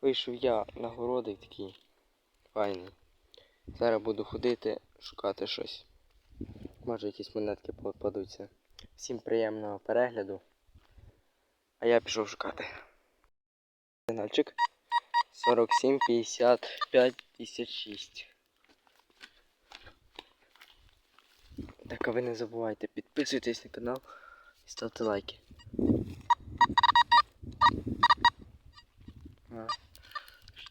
Вийшов я на городик такий файний. Зараз буду ходити, шукати щось. Може якісь монетки попадуться. Всім приємного перегляду. А я пішов шукати. Сигнальчик 47, 55, 56. Так, а ви не забувайте, підписуйтесь на канал і ставте лайки. А,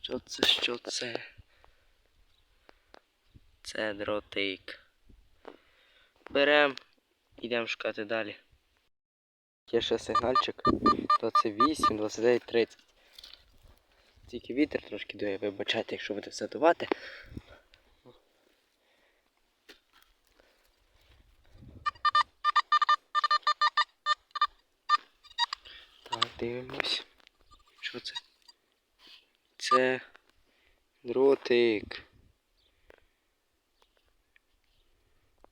що це, що це? Це дротик. Берем, йдемо шукати далі. Є ще сигнальчик 28, 29, 30. Тільки вітер трошки дує, вибачайте, якщо буде все дувати. Так, дивимось. Що це? Це дротик.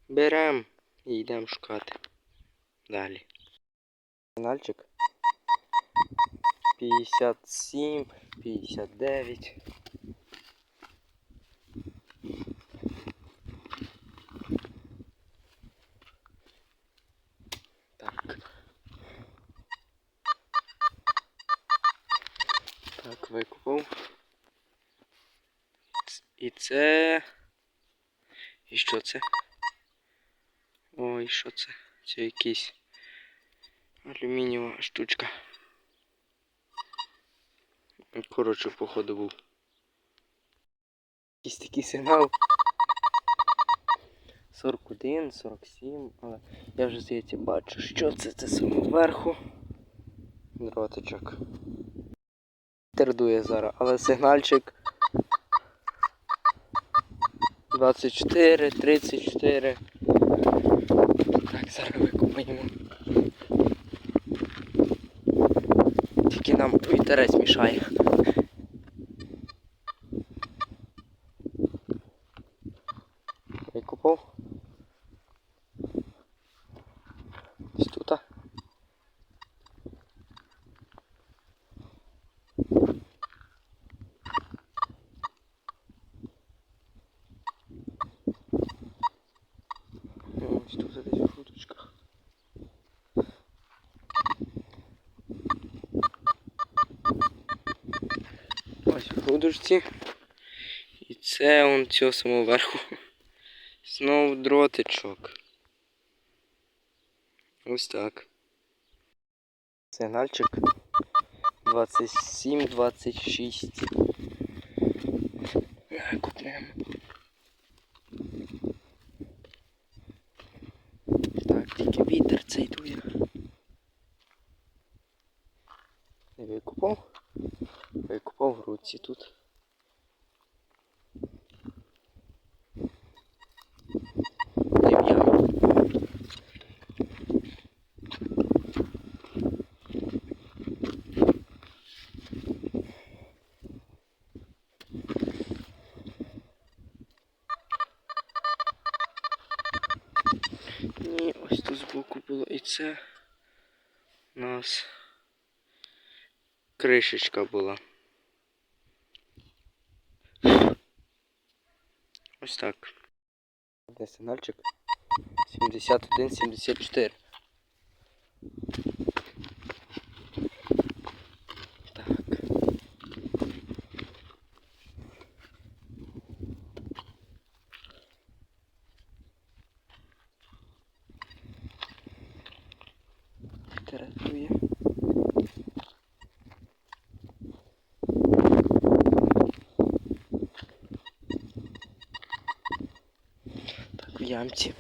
Берем і йдемо шукати. Далі. Канальчик 57, 59. Так. Так, викупав. Ц- І це. І що це? Ой, що це? Це якийсь алюмінієва штучка. Коротше, походу був. Якийсь такий сигнал. 41, 47, але я вже здається бачу, що це це саме вверху. Дротичок. Тердує зараз, але сигнальчик 24, 34. Так, зараз викупаємо. Тільки нам вітерець мішає. Викупав. Ось тут. Ось тут десь в грудочках. Ось в грудочці. І це он цього самого верху. Знову дротичок. Ось так. Сигнальчик 27, 26. Купнемо. Так, тільки вітер цей дує. Не викупав? Викупав тут. Ні, ось тут збоку було і це у нас кришечка була. Ось так. Де сигнальчик? 71, ямці.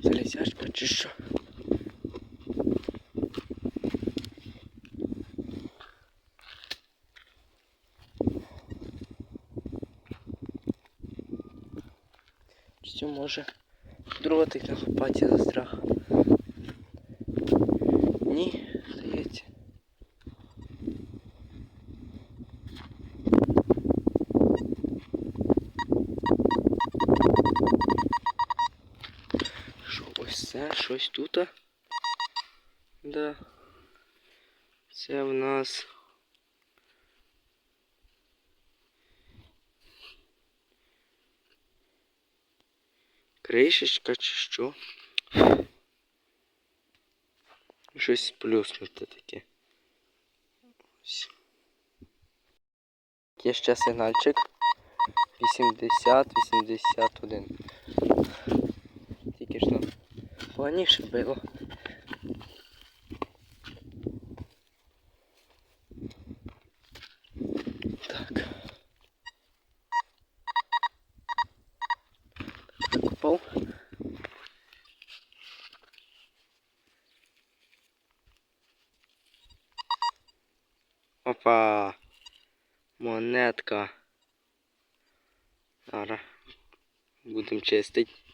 Залізячка чи що? Що може дротик на лопаті застряг? Це щось тут. Да. Це в нас. Кришечка чи що? Щось плюснуте таке. Ось. Є ще сигнальчик. 80, 81. Тільки ж нам планіше було. Так. Викупав. Опа! Монетка. Зараз будемо чистити.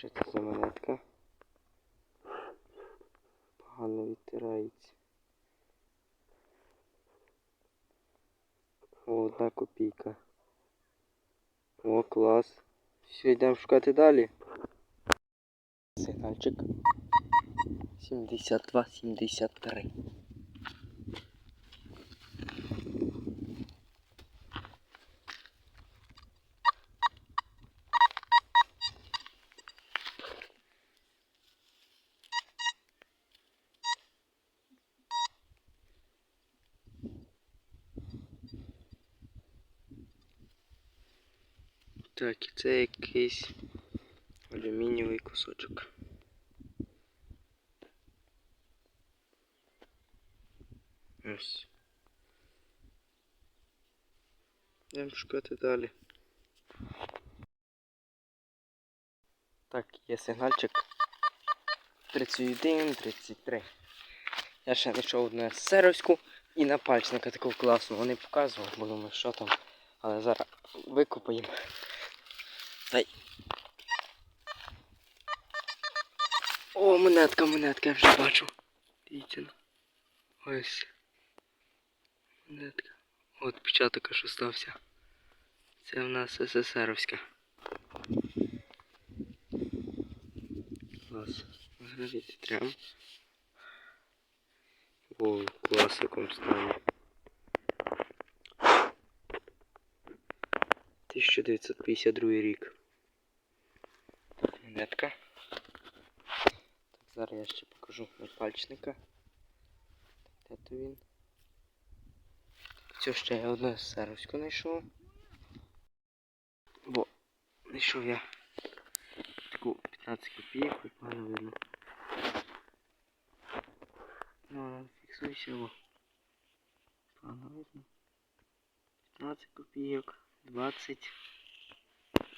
Що це за монетка? Погано відтирається. О, одна копійка. О, клас. Все, йдемо шукати далі. Сигнальчик. 72, Так, і це якийсь алюмінієвий кусочок. Ось. Йдемо шукати далі. Так, є сигнальчик. 31, 33. Я ще знайшов одну серовську і на пальчника таку класну. Вони показували, бо думаю, що там. Але зараз викупаємо. О, монетка, монетка, я вже бачу. Дивіться. Ось. Монетка. От печаток аж остався. Це в нас СССРовська. Клас. Гравіти трям. О, клас в якому стані. 1952 рік. Монетка. Так, зараз я ще покажу пальчника. Де то він? Цю ще я одну сервіську знайшов. Бо знайшов я таку 15 копійок, як погано видно. Ну, фіксуйся, бо погано видно. 15 копійок, 20.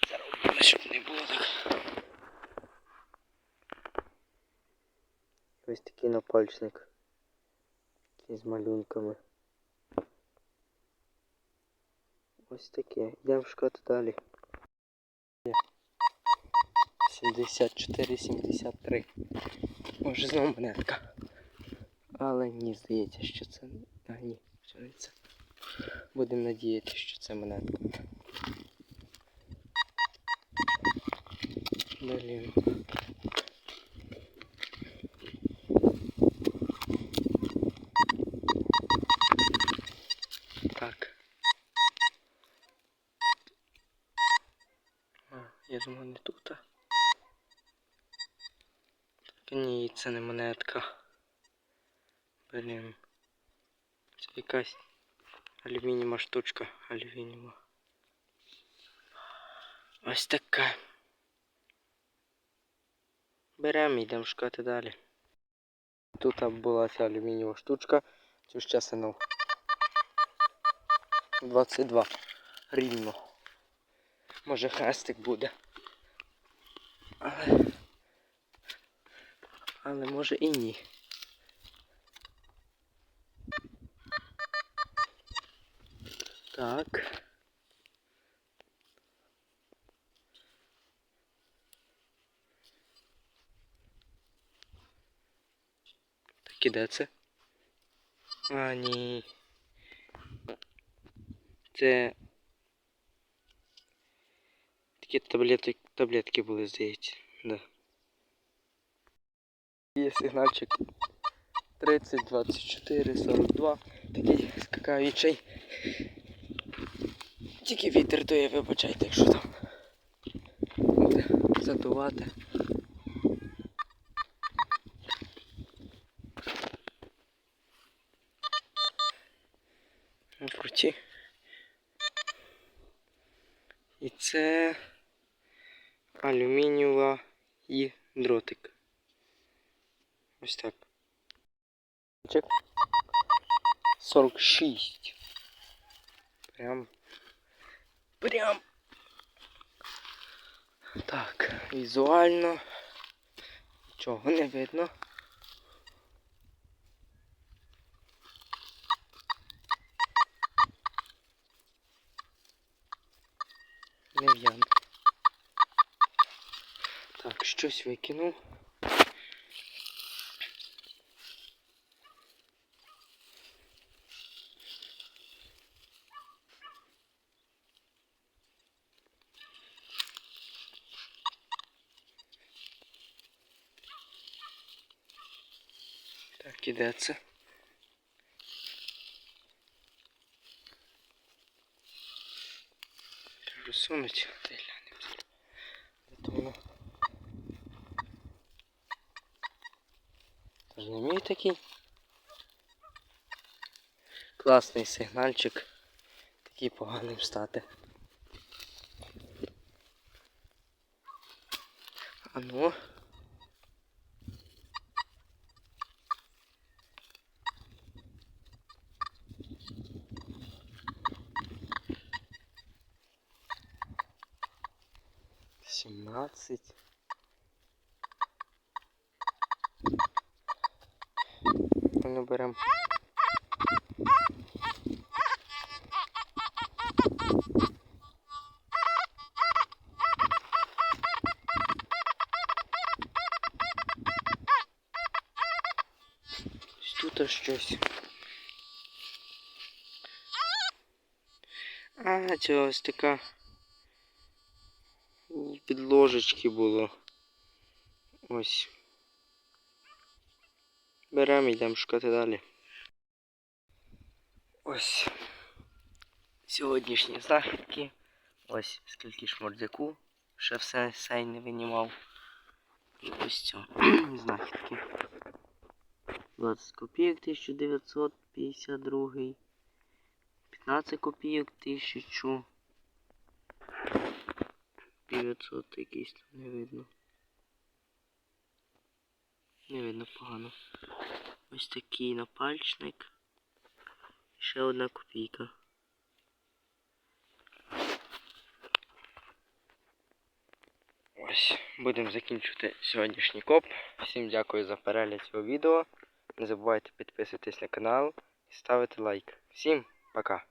Заробимо, щоб не було так. Ось такий напальчник. Такий з малюнками. Ось таке. Йдемо шукати далі. 74-73. Може знову монетка. Але ні, здається, що це. А, ні, це. Будемо надіятися, що це монетка. Блін. Думаю, не тут. Ні, це не монетка. Блін. Це якась алюмінієва штучка. Алюмінієва. Ось така. Беремо і йдемо шукати далі. Тут була ця алюмінієва штучка. Цю ж часину 22 рівно. Може хрестик буде. Але... Але може і ні. Так. Так і де це? А, ні. Це Тільки таблетки, таблетки були, здається. Да. Є сигнальчик 30, 24, 42. Такий скакаючий. Тільки вітер дує, вибачайте, якщо там буде задувати. Круті. І це алюмінієва і дротик. Ось так. Чек. 46. Прям. Прям. Так, візуально. Нічого не видно. Не в'яно. Так, щось викинув. Так, іде це. Треба сунуть. Та й глянемо. Де то воно? Тож не мій такий. Класний сигнальчик. Такий поганим стати. А ну. Сімнадцять. Ну, беремо. Тут щось. А, це ось така під ложечки було. Ось. Беремо йдемо шукати далі. Ось. Сьогоднішні знахідки. Ось скільки шмордяку. Ще все сей не винімав. І ось цього. знахідки. 20 копійок 1952. 15 копійок 1000. 900 якийсь там не видно. Не видно погано. Ось такий напальчник. Ще одна копійка. Ось, будемо закінчувати сьогоднішній коп. Всім дякую за перегляд цього відео. Не забувайте підписуватись на канал і ставити лайк. Всім пока!